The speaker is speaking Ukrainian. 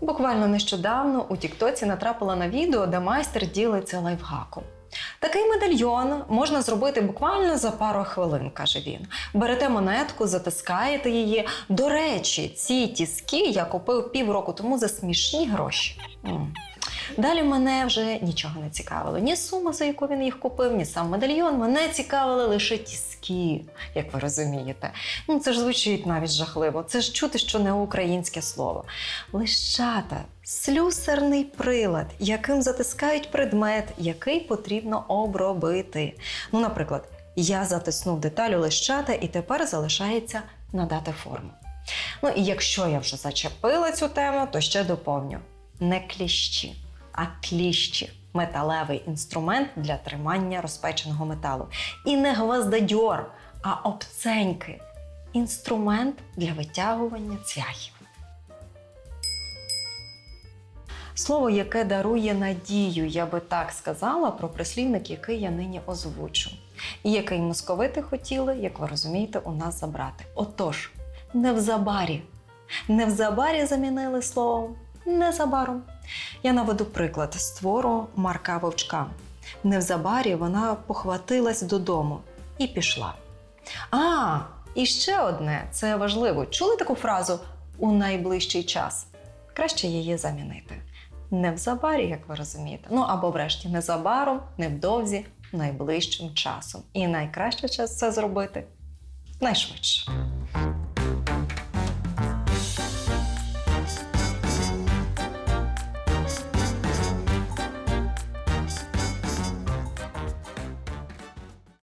Буквально нещодавно у Тіктоці натрапила на відео, де майстер ділиться лайфхаком. Такий медальйон можна зробити буквально за пару хвилин, каже він. Берете монетку, затискаєте її. До речі, ці тіски я купив півроку тому за смішні гроші. Далі мене вже нічого не цікавило. Ні сума, за яку він їх купив, ні сам медальйон. Мене цікавили лише тіски, як ви розумієте. Ну, це ж звучить навіть жахливо. Це ж чути, що не українське слово. Лищата слюсарний прилад, яким затискають предмет, який потрібно обробити. Ну, наприклад, я затиснув деталь у лищата і тепер залишається надати форму. Ну і якщо я вже зачепила цю тему, то ще доповню: не кліщі, а кліщі. Металевий інструмент для тримання розпеченого металу. І не гвоздодьор, а обценьки. Інструмент для витягування цвяхів. Слово, яке дарує надію, я би так сказала про прислівник, який я нині озвучу, і який московити хотіли, як ви розумієте, у нас забрати. Отож, невзабарі. Невзабарі замінили словом незабаром. Я наведу приклад з твору Марка Вовчка. Невзабарі вона похватилась додому і пішла. А, і ще одне, це важливо. Чули таку фразу у найближчий час? Краще її замінити. Невзабарі, як ви розумієте. Ну або врешті незабаром, невдовзі, найближчим часом. І найкраще час це зробити найшвидше.